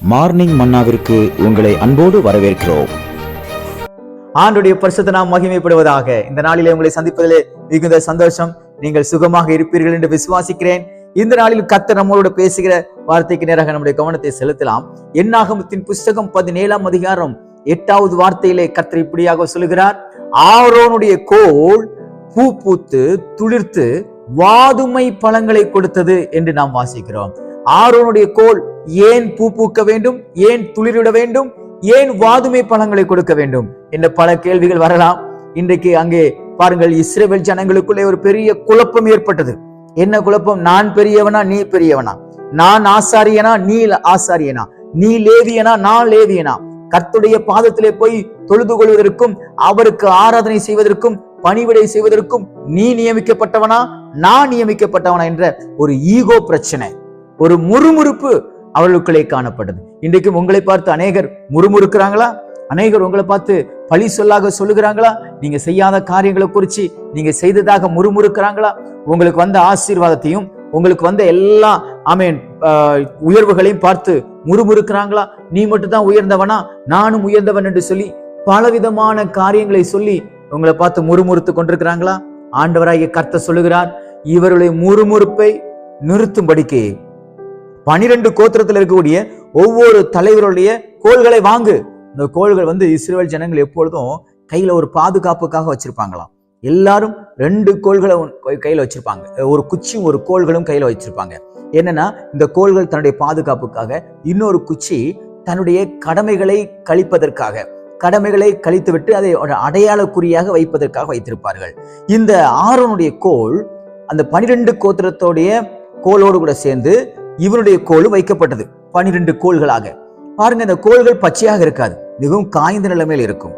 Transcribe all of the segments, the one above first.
Morning மன்னாவிற்கு உங்களை அன்போடு வரவேற்கிறோம். ஆண்டுடைய பரிசுத்த நாம் மகிமைப்படுவதாக. இந்த நாளிலே உங்களை சந்திப்பதிலே மிகுந்த சந்தோஷம். நீங்கள் சுகமாக இருப்பீர்கள் என்று விசுவாசிக்கிறேன். இந்த நாளில் கத்த நம்மளோட பேசுகிற வார்த்தைக்கு நேராக நம்முடைய கவனத்தை செலுத்தலாம். என்னாகமத்தின் புஸ்தகம் பதினேழாம் அதிகாரம் எட்டாவது வார்த்தையிலே கத்தர் இப்படியாக சொல்லுகிறார். ஆரோனுடைய கோல் பூ பூத்து துளிர்த்து வாதுமை பழங்களை கொடுத்தது என்று நாம் வாசிக்கிறோம். ஆரோனுடைய கோல் ஏன் பூ பூக்க வேண்டும்? ஏன் துளிரிட வேண்டும்? ஏன் வாதுமை பழங்களை கொடுக்க வேண்டும்? என்ற பல கேள்விகள் வரலாம். இன்றைக்கு அங்கே பாருங்கள் இஸ்ரேல் ஜனங்களுக்குள்ளே ஒரு பெரிய குழப்பம் ஏற்பட்டது. என்ன குழப்பம்? நான் பெரியவனா நீ பெரியவனா? நான் ஆசாரியனா நீ ஆசாரியனா? நீ லேவியனா நான் லேவியனா? கர்த்துடைய பாதத்திலே போய் தொழுது கொள்வதற்கும் அவருக்கு ஆராதனை செய்வதற்கும் பணிவிடை செய்வதற்கும் நீ நியமிக்கப்பட்டவனா? நான் நியமிக்கப்பட்டவனா? என்ற ஒரு ஈகோ பிரச்சனை. ஒரு முறுமுறுப்பு அவர்களுக்குள்ளே காணப்பட்டது. இன்றைக்கும் உங்களை பார்த்து அநேகர் முறுமுறுக்கிறாங்களா? அநேகர் உங்களை பார்த்து பழி சொல்லாக சொல்லுகிறாங்களா? நீங்க செய்யாத காரியங்களை குறித்து நீங்க செய்ததாக முறுமுறுக்கிறாங்களா? உங்களுக்கு வந்த ஆசீர்வாதத்தையும் உங்களுக்கு வந்த எல்லா ஆமீன் உயர்வுகளையும் பார்த்து முறுமுறுக்கிறாங்களா? நீ மட்டும் தான் உயர்ந்தவனா? நானும் உயர்ந்தவன் என்று சொல்லி பலவிதமான காரியங்களை சொல்லி உங்களை பார்த்து முறுமுறுத்து கொண்டிருக்கிறாங்களா? ஆண்டவராகிய கர்த்த சொல்லுகிறார் இவருடைய முறுமுறுப்பை நிறுத்தும்படிக்கு பனிரெண்டு கோத்திரத்தில் இருக்கக்கூடிய ஒவ்வொரு தலைவருடைய கோள்களை வாங்கு. இந்த கோள்கள் வந்து இஸ்ரேல் ஜனங்கள் எப்பொழுதும் கையில ஒரு பாதுகாப்புக்காக வச்சிருப்பாங்களாம். எல்லாரும் ரெண்டு கோள்களை கையில வச்சிருப்பாங்க. ஒரு குச்சியும் ஒரு கோள்களும் கையில வச்சிருப்பாங்க. என்னன்னா இந்த கோள்கள் தன்னுடைய பாதுகாப்புக்காக இன்னொரு குச்சி தன்னுடைய கடமைகளை கழிப்பதற்காக கடமைகளை கழித்துவிட்டு அதை ஒரு வைப்பதற்காக வைத்திருப்பார்கள். இந்த ஆரோனுடைய கோள் அந்த பனிரெண்டு கோத்திரத்தோடைய கோளோடு கூட சேர்ந்து இவனுடைய கோலும் வைக்கப்பட்டது. பனிரெண்டு கோள்களாக. பாருங்க இந்த கோள்கள் பச்சையாக இருக்காது. மிகவும் காய்ந்த நிலைமையில் இருக்கும்.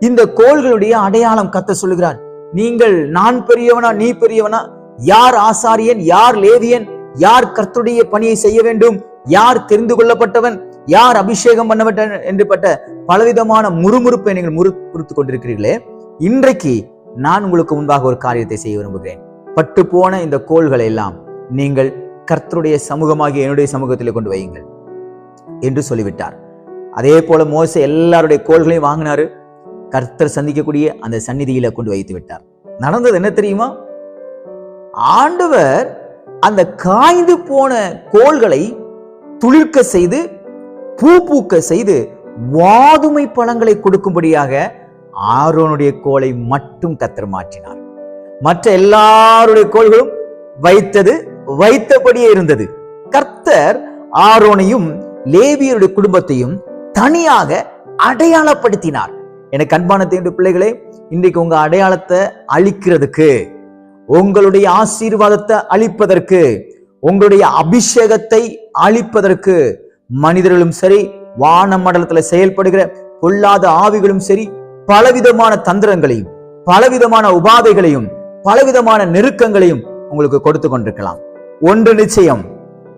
இந்த கோள்களுடைய அடையாளம் கத்த சொல்லுகிறார். நீங்கள் நான் பெரியவனா நீ பெரியவனா? யார் ஆசாரியன் யார் லேவியன்? யார் கர்த்தருடைய பணியை செய்ய வேண்டும்? யார் தெரிந்து கொள்ளப்பட்டவன்? யார் அபிஷேகம் பண்ணப்பட்ட என்று பட்ட பலவிதமான முறுமுறுப்பை நீங்கள் முறுமுறுத்து கொண்டிருக்கிறீர்களே. இன்றைக்கு நான் உங்களுக்கு முன்பாக ஒரு காரியத்தை செய்ய விரும்புகிறேன். பட்டு போன இந்த கோள்களை எல்லாம் நீங்கள் கர்த்தருடைய சமூகமாகிய என்னுடைய சமூகத்தில் கொண்டு வையுங்கள் என்று சொல்லிவிட்டார். அதே போல மோச எல்லாருடைய கோள்களையும் வாங்கினாரு. கர்த்தர் சந்திக்கக்கூடிய அந்த சந்நிதியில கொண்டு வைத்து விட்டார். நடந்தது என்ன தெரியுமா? ஆண்டவர் அந்த காய்ந்து போன கோள்களை துளிர்க்க செய்து பூ பூக்க செய்து வாதுமை பழங்களை கொடுக்கும்படியாக ஆரோனுடைய கோலை மட்டும் கத்தர் மாற்றினார். மற்ற எல்லாருடைய கோள்களும் வைத்தது வைத்தபடியே இருந்தது. கர்த்தர் ஆரோனையும் லேவியருடைய குடும்பத்தையும் தனியாக அடையாளப்படுத்தினார். எனக்கு அன்பான தேடு பிள்ளைகளே இன்றைக்கு உங்க அடையாளத்தை அழிக்கிறதுக்கு உங்களுடைய ஆசீர்வாதத்தை அழிப்பதற்கு உங்களுடைய அபிஷேகத்தை அழிப்பதற்கு மனிதர்களும் சரி வான மண்டலத்துல செயல்படுகிற பொல்லாத ஆவிகளும் சரி பலவிதமான தந்திரங்களையும் பலவிதமான உபாதைகளையும் பலவிதமான நெருக்கங்களையும் உங்களுக்கு கொடுத்து கொண்டிருக்கலாம். ஒன்று நிச்சயம்.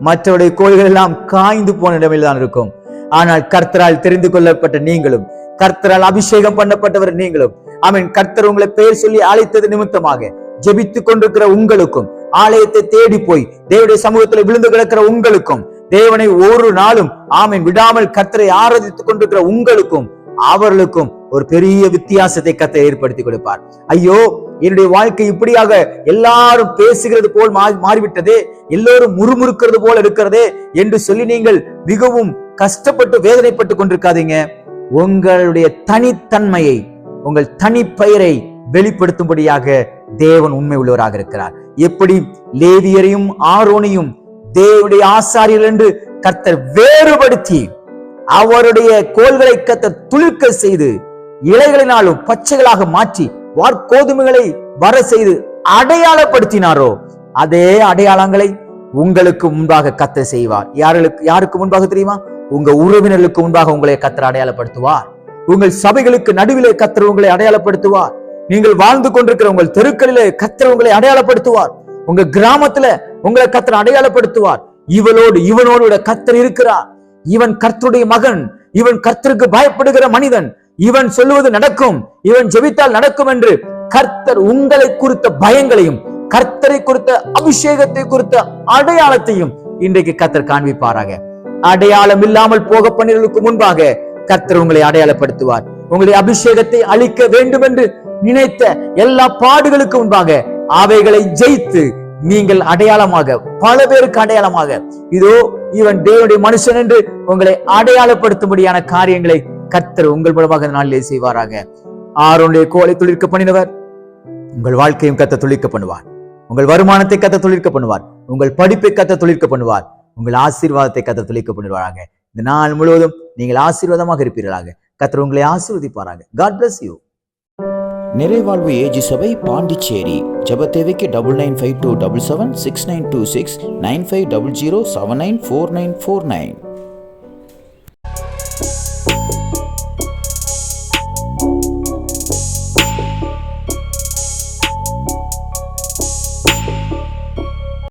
மற்றவருடைய கோழிகள் எல்லாம் காய்ந்து போன நிலைமையில் தான் இருக்கும். ஆனால் கர்த்தரால் தெரிந்து கொள்ளப்பட்ட நீங்களும் கர்த்தரால் அபிஷேகம் பண்ணப்பட்டவர் நீங்களும் ஆமீன் கர்த்தர் உங்களை பெயர் சொல்லி அழைத்தது நிமித்தமாக ஜெபித்துக் கொண்டிருக்கிற உங்களுக்கும் ஆலயத்தை தேடி போய் தேவடைய சமூகத்தில் விழுந்து கிடக்கிற உங்களுக்கும் தேவனை ஒரு நாளும் ஆமீன் விடாமல் கர்த்தரை ஆராதித்துக் கொண்டிருக்கிற உங்களுக்கும் அவர்களுக்கும் ஒரு பெரிய வித்தியாசத்தை கத்தை ஏற்படுத்தி கொடுப்பார். ஐயோ என்னுடைய வாழ்க்கை இப்படியாக எல்லாரும் பேசுகிறது போல் மாறிவிட்டது எல்லோரும் முறுமுறுக்கிறது போல இருக்கிறது என்று சொல்லி நீங்கள் மிகவும் கஷ்டப்பட்டு வேதனைப்பட்டு கொண்டிருக்காதீங்க. உங்களுடைய தனித்தன்மையை உங்கள் தனி பெயரை வெளிப்படுத்தும்படியாக தேவன் உண்மை உள்ளவராக இருக்கிறார். எப்படி? லேவியரையும் ஆரோனையும் தேவனுடைய ஆசாரியர் என்று கர்த்தர் வேறுபடுத்தி அவருடைய கோள்களை கத்த துளிர்க்க செய்து இலைகளினாலும் பச்சைகளாக மாற்றி வார்கோதுமைகளை வர செய்து அடையாளப்படுத்தினாரோ அதே அடையாளங்களை உங்களுக்கு முன்பாக கத்த செய்வார். யாருக்கு யாருக்கு முன்பாக தெரியுமா? உங்க உறவினர்களுக்கு முன்பாக உங்களை கத்தர் அடையாளப்படுத்துவார். உங்கள் சபைகளுக்கு நடுவிலே கத்தர் உங்களை அடையாளப்படுத்துவார். நீங்கள் வாழ்ந்து கொண்டிருக்கிற உங்கள் தெருக்களிலே கத்தர் உங்களை அடையாளப்படுத்துவார். உங்க கிராமத்துல உங்களை கத்தர் அடையாளப்படுத்துவார். இவளோடு இவனோடு கத்தர் இருக்கிறார். இவன் கர்த்தருடைய மகன். இவன் கர்த்தருக்கு பயப்படுகிற மனிதன். இவன் சொல்லுவது நடக்கும். இவன் ஜெபித்தால் நடக்கும் என்று கர்த்தர் உங்களை குறித்த பயங்களையும் கர்த்தரை குறித்த அபிஷேகத்தை குறித்த அடையாளத்தையும் இன்றைக்கு கர்த்தர் காண்பிப்பாராக. அடையாளம் இல்லாமல் போக பண்ணிற்கு முன்பாக கர்த்தர் உங்களை அடையாளப்படுத்துவார். உங்களுடைய அபிஷேகத்தை அழிக்க வேண்டும் என்று நினைத்த எல்லா பாடுகளுக்கு முன்பாக அவைகளை ஜெயித்து நீங்கள் அடையாளமாக பல பேருக்கு அடையாளமாக இதோ இவன் தேவனுடைய மனுஷன் என்று உங்களை அடையாளப்படுத்தும்படியான காரியங்களை கர்த்தர் உங்கள் மூலமாக இந்த நாளிலே செய்வாராக. ஆரோனுடைய கோலை துளிர்க்க பண்ணினவர் உங்கள் வாழ்க்கையும் கத்த துளிர்க்க பண்ணுவார் உங்கள் வருமானத்தை கத்த துளிர்க்க பண்ணுவார் உங்கள் படிப்பை கத்த துளிர்க்க பண்ணுவார் உங்கள் ஆசீர்வாதத்தை கத்த துளிர்க்க பண்ணுவாராக இந்த நாள் முழுவதும் நீங்கள் ஆசீர்வாதமாக இருப்பீர்களாக. கத்தர் உங்களை ஆசீர்வதிப்பாராக. காட் பிளஸ் யூ நிறைவாழ்வு ஏஜி சபை பாண்டிச்சேரி. ஜெப தேவைக்கு double nine five two double seven six nine two six nine five double zero seven nine four nine four nine